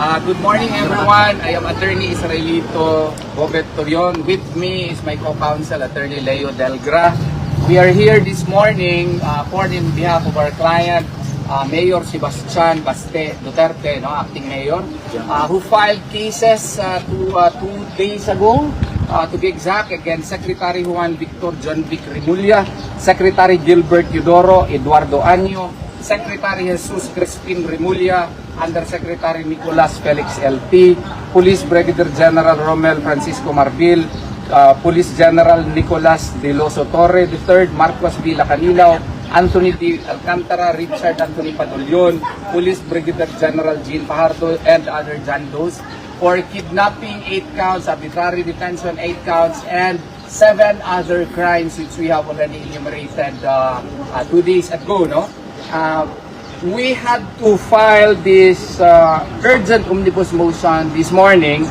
Uh, good morning everyone. I am Attorney Israelito Bobet Torion. With me is my co-counsel Attorney Leo Delgra. We are here this morning uh, for in behalf of our client uh, Mayor Sebastian Baste Duterte, no, acting mayor, uh, who filed cases uh, two, uh, two days ago uh, to be exact, against Secretary Juan Victor John Vic Remulla, Secretary Gilbert Eudoro Eduardo Anyo, Secretary Jesus Crispin Remulla, Undersecretary Nicolas Felix LT, Police Brigadier General Romel Francisco Marbil, uh, Police General Nicolas De Loso Torre III, Marcos Villa Canilao, Anthony D. Alcantara, Richard Anthony Padulyon, Police Brigadier General Jean Fajardo, and other John Does for kidnapping 8 counts, arbitrary detention 8 counts, and 7 other crimes which we have already enumerated uh, uh, two days ago. No? Uh, we had to file this uh, urgent omnibus motion this morning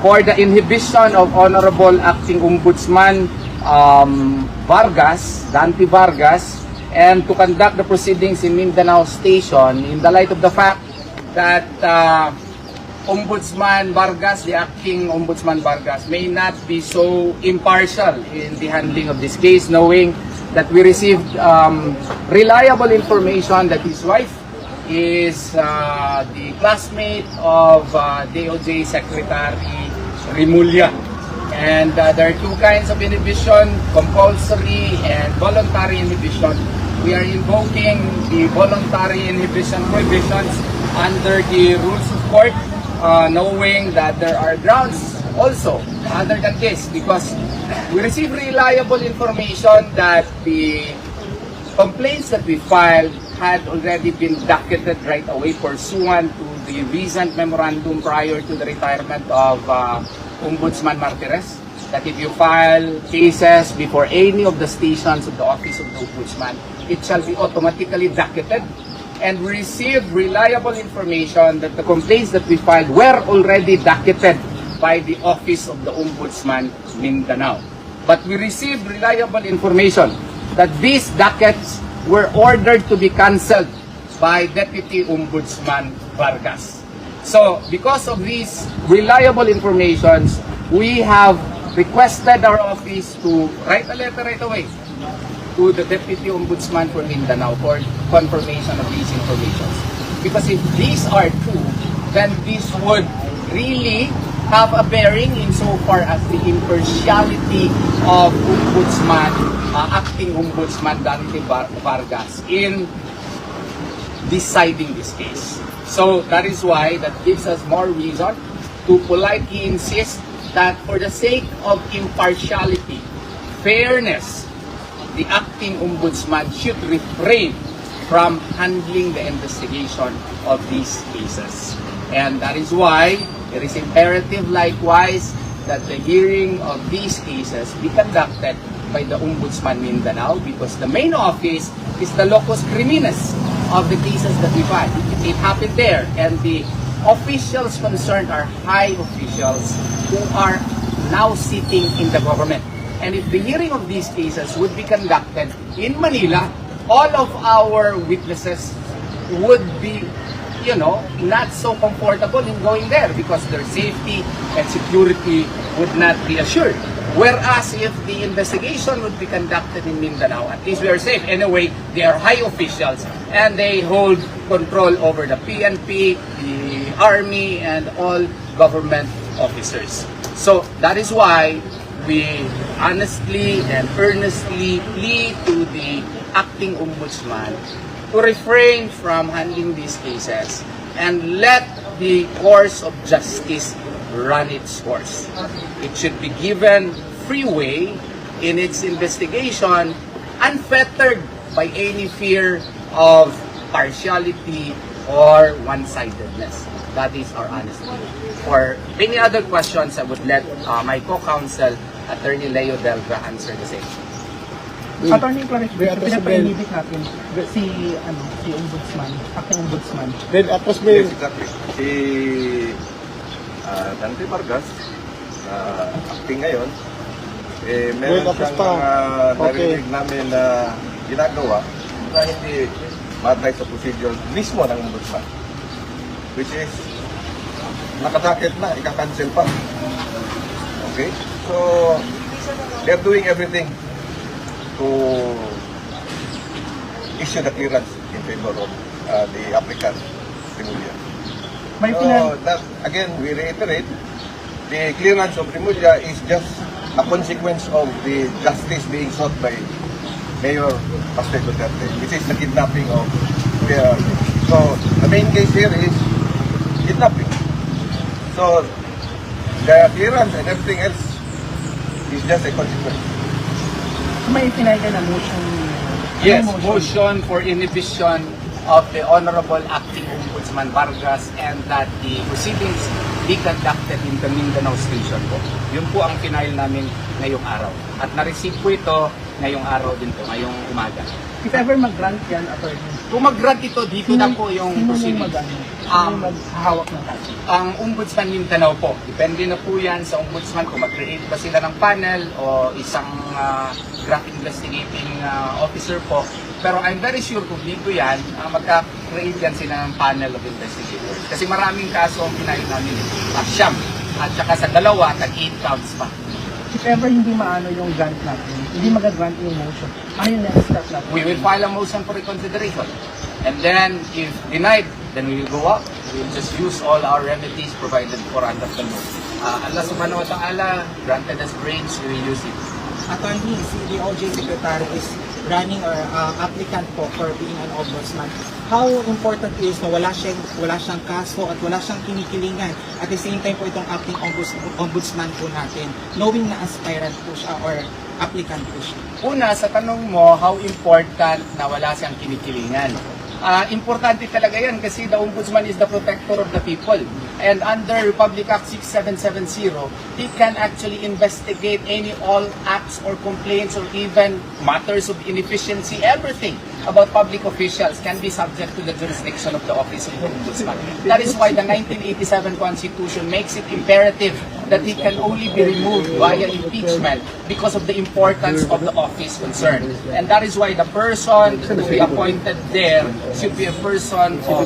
for the inhibition of Honorable Acting Ombudsman um, Vargas, Dante Vargas, and to conduct the proceedings in Mindanao Station in the light of the fact that uh, Ombudsman Vargas, the acting Ombudsman Vargas, may not be so impartial in the handling of this case, knowing that we received um, reliable information that his wife is uh, the classmate of uh, DOJ Secretary Rimulya. And uh, there are two kinds of inhibition, compulsory and voluntary inhibition. We are invoking the voluntary inhibition prohibitions under the rules of court, uh, knowing that there are grounds also other than this because we receive reliable information that the complaints that we filed had already been docketed right away pursuant to the recent memorandum prior to the retirement of uh, Ombudsman Martires that if you file cases before any of the stations of the Office of the Ombudsman, it shall be automatically docketed. And we received reliable information that the complaints that we filed were already docketed by the Office of the Ombudsman Mindanao. But we received reliable information that these dockets were ordered to be cancelled by Deputy Ombudsman Vargas. So, because of these reliable informations, we have requested our office to write a letter right away to the Deputy Ombudsman for Mindanao for confirmation of these informations. Because if these are true, then this would really have a bearing insofar as the impartiality of Ombudsman, uh, acting Ombudsman Dante Var- Vargas in deciding this case. So that is why that gives us more reason to politely insist that for the sake of impartiality, fairness, the acting ombudsman should refrain from handling the investigation of these cases. And that is why it is imperative likewise that the hearing of these cases be conducted by the Ombudsman Mindanao because the main office is the locus criminis of the cases that we. It, it happened there and the officials concerned are high officials who are now sitting in the government. And if the hearing of these cases would be conducted in Manila, all of our witnesses would be, you know, not so comfortable in going there because their safety and security would not be assured. Whereas if the investigation would be conducted in Mindanao, at least we are safe. Anyway, they are high officials and they hold control over the PNP, the army, and all government officers. So that is why we honestly and earnestly plead to the acting ombudsman to refrain from handling these cases and let the course of justice run its course. It should be given free way in its investigation, unfettered by any fear of partiality or one-sidedness. That is our honesty. For any other questions, I would let uh, my co-counsel, Attorney Leo Delga, answer the same. Attorney May address pinapainibig natin si, ano, si Ombudsman, acting Ombudsman. Then atras mo Yes, exactly. Si ah, Dante Vargas, na acting ngayon, eh, meron Wait, tapos siyang pa. mga Okay. narinig namin na ginagawa na hindi matay sa procedure mismo ng ombudsman. Which is, nakatakit na, ika-cancel pa. Okay? So, they're doing everything to issue the clearance in favor of uh, the applicant, Rimulya. May So, that, again, we reiterate, the clearance of Rimulya is just a consequence of the justice being sought by Mayor Pastor Duterte, which is the kidnapping of the, so the main case here is kidnapping. So the clearance and everything else is just a consequence. May pinayagan na motion. Yes, Ano motion for inhibition of the Honorable Acting Ombudsman Vargas and that the proceedings be conducted in the Mindanao Station po. Yun po ang final namin ngayong araw. At na-receive po ito ngayong araw din po, ngayong umaga. If ever mag-grant yan, attorney. Kung mag-grant ito, dito na po yung sino yung? Um, Sino yung maghahawak ng kaso? ang Ombudsman Mindanao po. Depende na po yan sa Ombudsman kung mag-create ba sila ng panel o isang uh, graphic investigating uh, officer po. Pero I'm very sure kung dito yan, uh, magka-create yan sila ng panel of investigators. Kasi maraming kaso ang kinain namin. Uh, siyam. At saka sa dalawa, tag-8 counts pa. If ever hindi maano yung grant natin, hindi mag-grant yung motion, ano yung next step natin? We will file a motion for reconsideration. And then, if denied, then we will go up. We will just use all our remedies provided for under the law. Uh, Allah subhanahu wa ta'ala granted us brains, we will use it. attorney, si DOJ Secretary is running or uh, applicant po for being an ombudsman. How important is na wala siyang, wala siyang kaso at wala siyang kinikilingan. At the same time po itong acting ombuds, ombudsman po natin, knowing na aspirant po siya or applicant po siya. Una, sa tanong mo, how important na wala siyang kinikilingan? Ah, importante talaga yan kasi the ombudsman is the protector of the people. And under Republic Act 6770, he can actually investigate any all acts or complaints or even matters of inefficiency, everything about public officials can be subject to the jurisdiction of the office of the ombudsman. That is why the 1987 Constitution makes it imperative that he can only be removed via impeachment because of the importance of the office concerned. And that is why the person to be appointed there should be a person of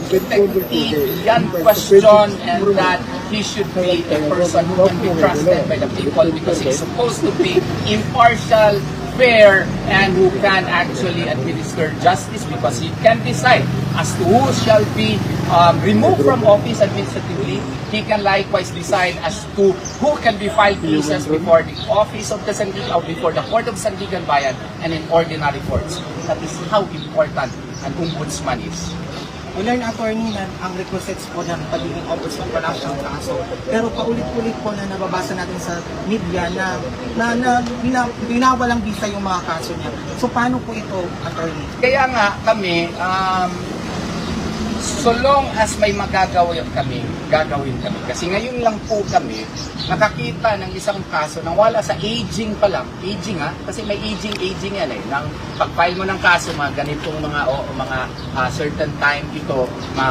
beyond question, and that he should be a person who can be trusted by the people because he's supposed to be impartial, fair, and who can actually administer justice because he can decide as to who shall be um, removed from office administratively. He can likewise decide as to who can be filed cases before the office of the Sandigan or before the court of Sandigan Bayan and in ordinary courts. That is how important an ombudsman is. Ulan attorney na ang requisites po ng pagiging ombudsman wala siyang kaso. Pero paulit-ulit po na nababasa natin sa media na na, na bina, binawalang bisa yung mga kaso niya. So paano po ito, attorney? Kaya nga kami, um, so long as may magagawin kami, gagawin kami. Kasi ngayon lang po kami nakakita ng isang kaso na wala sa aging pa lang, aging ha, kasi may aging, aging yan eh, ng pag-file mo ng kaso, mga ganitong mga, o, mga ah, certain time ito, ma,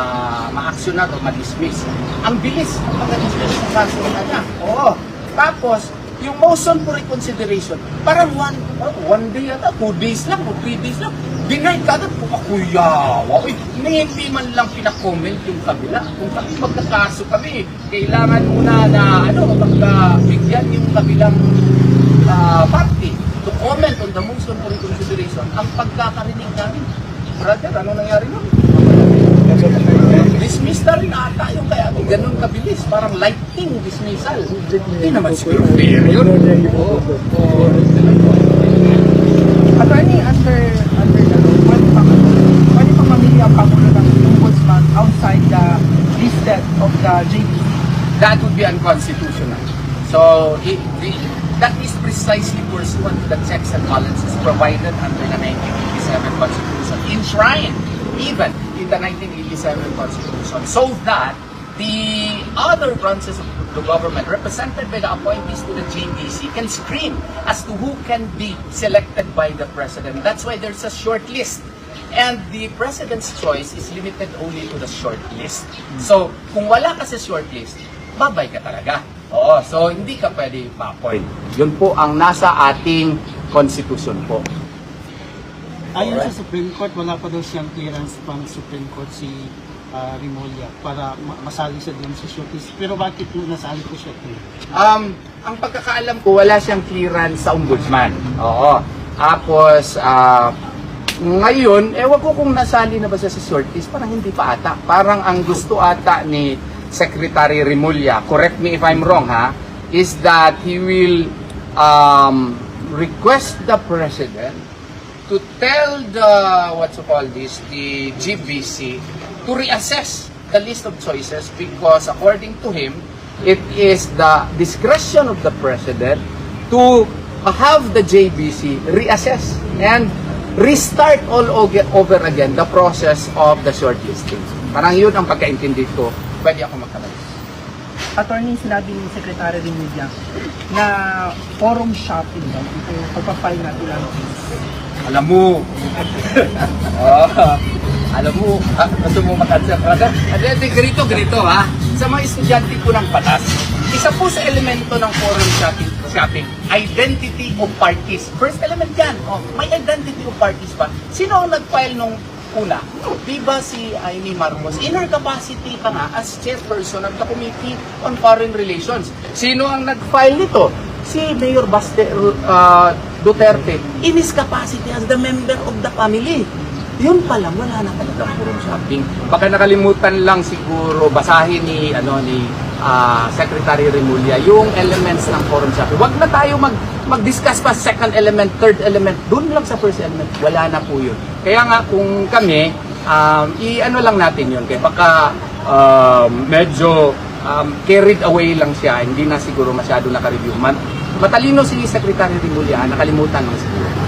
ma-action na o ma-dismiss. Ang bilis, ang pag-dismiss ng kaso na Oo. Tapos, yung motion for reconsideration, parang one, oh, one day yata, two days lang, o three days lang. Denied ka agad po, kuya. Wow, may hindi man lang pinaka-comment yung kabila. Kung kami magkakaso kami, kailangan muna na, ano, magkabigyan yung kabilang ah, party to comment on the motion for reconsideration. Ang pagkakarinig namin, brother, ano nangyari nun? Dismiss na rin ata yung kaya ganun kabilis. Parang lightning dismissal. Hindi naman siguro fair yun. Oo. Oo. Attorney, under, under the law, pwede pa, pwede pa mamili ang Pangulo ng ombudsman outside the listed of the JDC. That would be unconstitutional. So, it, the- that is precisely pursuant to the checks and balances provided under the 1987 Constitution, enshrined even in the 1987 Constitution, so that the other branches of the government represented by the appointees to the GDC can screen as to who can be selected by the president. That's why there's a short list. And the president's choice is limited only to the short list. So, kung wala ka sa short list, babay ka talaga. Oo, so hindi ka pwede ma-appoint. Yun po ang nasa ating constitution po. Ayon sa Supreme Court, wala pa daw siyang clearance pang Supreme Court si ah, Rimulya para ma- masali siya doon sa showcase. Pero bakit po nasali po siya? Um, ang pagkakaalam ko, wala siyang clearance sa ombudsman. Oo. Tapos, ah, ngayon, ewan ko kung nasali na ba siya sa shortlist, parang hindi pa ata. Parang ang gusto ata ni Secretary Rimulya, correct me if I'm wrong ha, is that he will um, request the President to tell the, what's you call this, the GBC to reassess the list of choices because according to him, it is the discretion of the President to have the JBC reassess and restart all over again the process of the shortlisting. Parang yun ang pagkaintindi ko. Pwede ako magkamali. Attorney, sinabi ni Secretary Rimulya na forum shopping daw ito pagpapile natin lang case. Alam mo, Ah, alam mo, ah, gusto mo makansya ka? Ade, ade, ganito, ganito ha. Sa mga estudyante ko ng patas, isa po sa elemento ng forum shopping, shopping identity of parties. First element yan. Oh, may identity of parties pa. Sino ang nag-file nung una? Di ba si Amy Marcos? In her capacity pa nga as chairperson of the Committee on Foreign Relations. Sino ang nag-file nito? Si Mayor Baste, uh, Duterte in his capacity as the member of the family. Yun pala, wala na talagang forum shopping. Baka nakalimutan lang siguro basahin ni ano ni ah, Secretary Remulla yung elements ng forum shopping. Huwag na tayo mag mag-discuss pa second element, third element. Doon lang sa first element, wala na po yun. Kaya nga kung kami, um, i-ano lang natin yun. Kaya baka um, medyo um, carried away lang siya, hindi na siguro masyado naka-review. Man, matalino si Secretary Rimulya, nakalimutan lang siguro.